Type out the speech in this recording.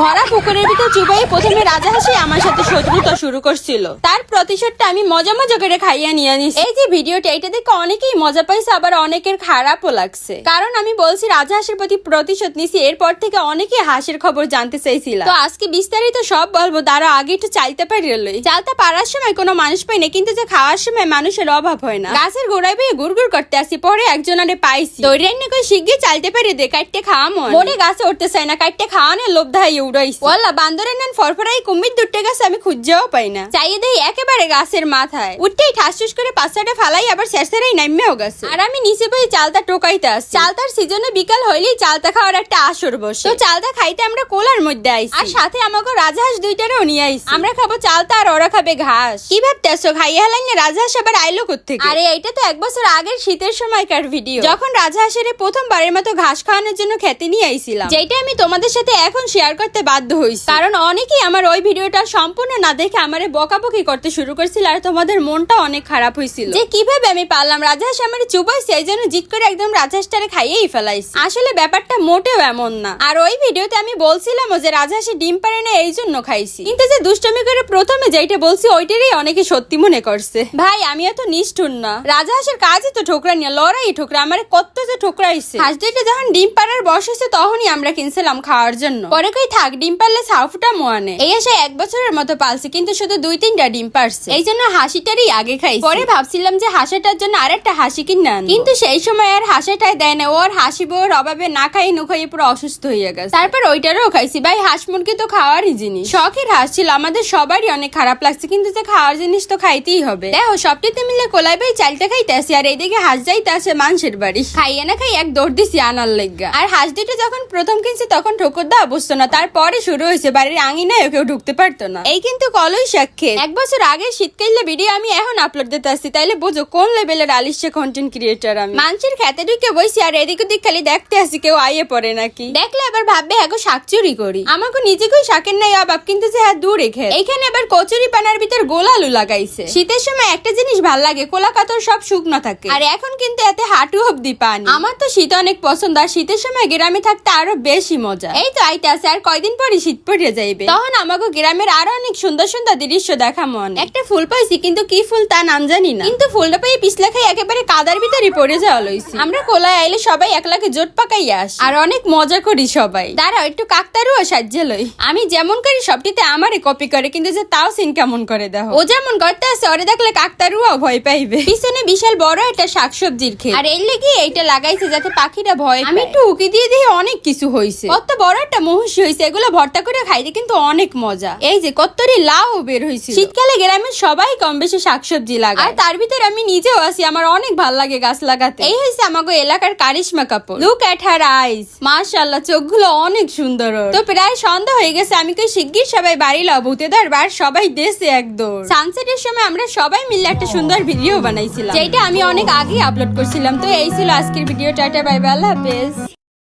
ভরা পুকুরের ভিতর চুবাই প্রথমে রাজাহাঁসি আমার সাথে শত্রুতা শুরু করছিল। তার প্রতিশোধটা আমি মজা মজা করে খাইয়া নিয়ে নিস এই যে ভিডিওটা, এটা দেখে অনেকেই মজা পাইছে, আবার অনেকের খারাপও লাগছে। কারণ আমি বলছি রাজাহাঁসের প্রতি প্রতিশোধ নিছি, এরপর থেকে অনেকেই হাঁসের খবর জানতে চাইছিলাম। তো আজকে বিস্তারিত সব বলব, তারা আগে একটু চাইতে পারি চালতে পারার সময় কোনো মানুষ পাই না, কিন্তু যে খাওয়ার সময় মানুষের অভাব হয় না। গাছের গোড়ায় বেয়ে গুড় করতে আসি, পরে একজনারে পাইছি। দৈরাই নাকি শিগগির চাইতে পারি দে, কাটতে খাওয়া মনে। গাছে উঠতে চাই না, কাটতে খাওয়ানোর লোভ ধাই উড়াইছি। ওয়াল্লা, বান্দরের নেন ফরফরাই কুমির দুটে গাছে আমি খুঁজেও পাই না। চাইয়ে দেই একেবারে গাছের মাথায়। উঠতেই ঠাস ঠুস করে পাঁচটাটা ফালাই আবার শেষেরাই নামেও গেছে। আর আমি নিচে বই চালতা টোকাইতে আসছি চালতার সিজনে বিকাল হইলেই চালতা খাওয়ার একটা আসর বসে। তো চালতা খাইতে আমরা কোলার মধ্যে আইছি। আর সাথে আমাকে রাজহাঁস দুইটারও নিয়ে আইছি। আমরা খাব চালতা আর ওরা খাবে ঘাস। কি ভাবতেছো? খাইয়ে হেলাইন না রাজহাঁস আবার আইলো কোথেকে আরে এটা তো এক বছর আগের শীতের সময়কার ভিডিও। যখন রাজহাঁসের প্রথমবারের মতো ঘাস খাওয়ানোর জন্য খেতে নিয়ে আইছিলাম। যেটা আমি তোমাদের সাথে এখন শেয়ার করতে বাধ্য হইছি। কারণ অনেকেই আমার ওই ভিডিওটা সম্পূর্ণ না দেখে আমারে বকাবকি করতে শুরু করছিল আর তোমাদের মনটা অনেক খারাপ হয়েছিল যে কীভাবে আমি পারলাম রাজহাঁস আমার চুপাইছি এই জন্য জিত করে একদম রাজহাঁসটারে খাইয়েই ফেলাইছি। আসলে ব্যাপারটা মোটেও এমন না। আর ওই ভিডিওতে আমি বলছিলাম যে রাজহাঁসে ডিম পারে না এই জন্য খাইছি। কিন্তু যে দুষ্টমি করে প্রথমে যেটা বলছি, ওইটারই অনেকে সত্যি মনে করছে। ভাই আমি এত নিষ্ঠুর না। রাজহাঁসের কাজই তো ঠোকরা নিয়ে, লড়াই ঠোকরা, আমার কত যে ঠোকরাইছে। হাঁস যখন ডিম পাড়ার বয়স হয়েছে তখনই আমরা কিনছিলাম খাওয়ার জন্য। পরে কই থাক ডিম পারলে সাউফুটা মোয়ানে। এই এসে এক বছরের মতো পালছে কিন্তু শুধু দুই তিনটা ডিম পারছে। এই জন্য হাসিটারই আগে খাই পরে ভাবছিলাম যে হাসাটার জন্য আরেকটা হাসি কিনে। কিন্তু সেই সময় আর হাসাটাই দেয় না ওর হাসিব ওর অভাবে না খাই নুখাই পুরো অসুস্থ হয়ে গেছে। তারপর ওইটারও খাইছি ভাই হাঁস মুরগি তো খাওয়ারই জিনিস। শখের হাঁস ছিল আমাদের সবারই অনেক খারাপ লাগছে কিন্তু যে খাওয়ার জিনিস তো খাইতেই হবে। দেখো সবটিতে মিলে কোলাই ভাই চালটা খাইতে আসি আর এইদিকে হাঁস যাইতে আসে মানুষের বাড়ি। খাইয়ে না খাই এক দৌড় দিছি আনার লেগা। আর হাঁস দুটো যখন প্রথম কিনছি তখন ঠোকর দেওয়া বসতো না তারপরে শুরু হয়েছে বাড়ির আঙিনায় কেউ ঢুকতে পারতো না। এই কিন্তু কলই সাক্ষে এক বছর আগে শীতকালে ভিডিও আমি এখন আপলোড দিতে আসছি তাইলে বোঝো কোন লেভেলের আলিশে কন্টেন্ট ক্রিয়েটার আমি? মানুষের খেতে ঢুকে বসি আর এদিক ওদিক খালি দেখতে আসি কেউ আইয়ে পড়ে নাকি। দেখলে আবার ভাববে হ্যাঁ গো শাক চুরি করি। আমাকে নিজেকেই শাকের নাই অভাব কিন্তু যে হ্যাঁ দূরে খেয়ে এইখানে আবার কচুরি পানার ভিতর গোলালু লাগাইছে। শীতের সময় একটা জিনিস ভালো লাগে কোলা কাতর সব শুকনো থাকে। আর এখন কিন্তু এতে হাঁটু অব্দি পানি। আমার তো শীত অনেক পছন্দ আর শীতের সময় গ্রামে থাকতে আরও বেশি মজা। এই তো আইতে আছে আর কয়দিন পরই শীত পড়ে যাইবে? তখন আমাকে গ্রামের আরও অনেক সুন্দর সুন্দর দৃশ্য দেখা মন। একটা ফুল পাইছি কিন্তু কি ফুল তা নাম জানি না। কিন্তু ফুলটা পাই পিছলা খাই একেবারে কাদার ভিতরে পড়ে যাওয়া লইছি। আমরা কোলায় আইলে সবাই একলাকে জোট পাকাই আস। আর অনেক মজা করি সবাই। দাঁড়াও একটু কাকতারু সাহায্য লই। আমি যেমন করি সবটিতে আমারে কপি করে কিন্তু যে তাও সিন কেমন করে দেখো। ও যেমন করতে আছে ওরে দেখলে কাকতারুও ভয় পাইবে। পিছনে বিশাল বড় একটা শাকসবজির খেয়ে আর এর লেগে এইটা লাগাইছে যাতে পাখিটা ভয় আমি একটু উকি দিয়ে দিয়ে অনেক কিছু হইছে। কত বড় একটা মহিষ হইছে এগুলো ভর্তা করে খাইতে কিন্তু অনেক মজা। এই যে, কত্তরি লাউ বের হইছে শীতকালে গ্রামের সবাই কম বেশি শাকসবজি লাগায়। আর তার ভিতরে আমি নিজেও আছি, আমার অনেক ভালো লাগে গাছ লাগাতে। এই হয়েছে আমাকে এলাকার কারিশমা কাপড়। লুক এট হার আইস মাশাআল্লাহ, চোখগুলো অনেক সুন্দর তো প্রায় সন্ধ্যা হয়ে গেছে, আমি কই শিগগির সবাই বাড়ি লাও ভূতেদার বার সবাই দেশে একদম সানসেটের সময় আমরা সবাই মিলে একটা সুন্দর ভিডিও বানাইছিলাম। যেটা আমি অনেক আগে আপলোড করছিলাম। তো এই ছিল আজকের ভিডিও, টাটা বাই বাই আল্লাহ হাফেজ।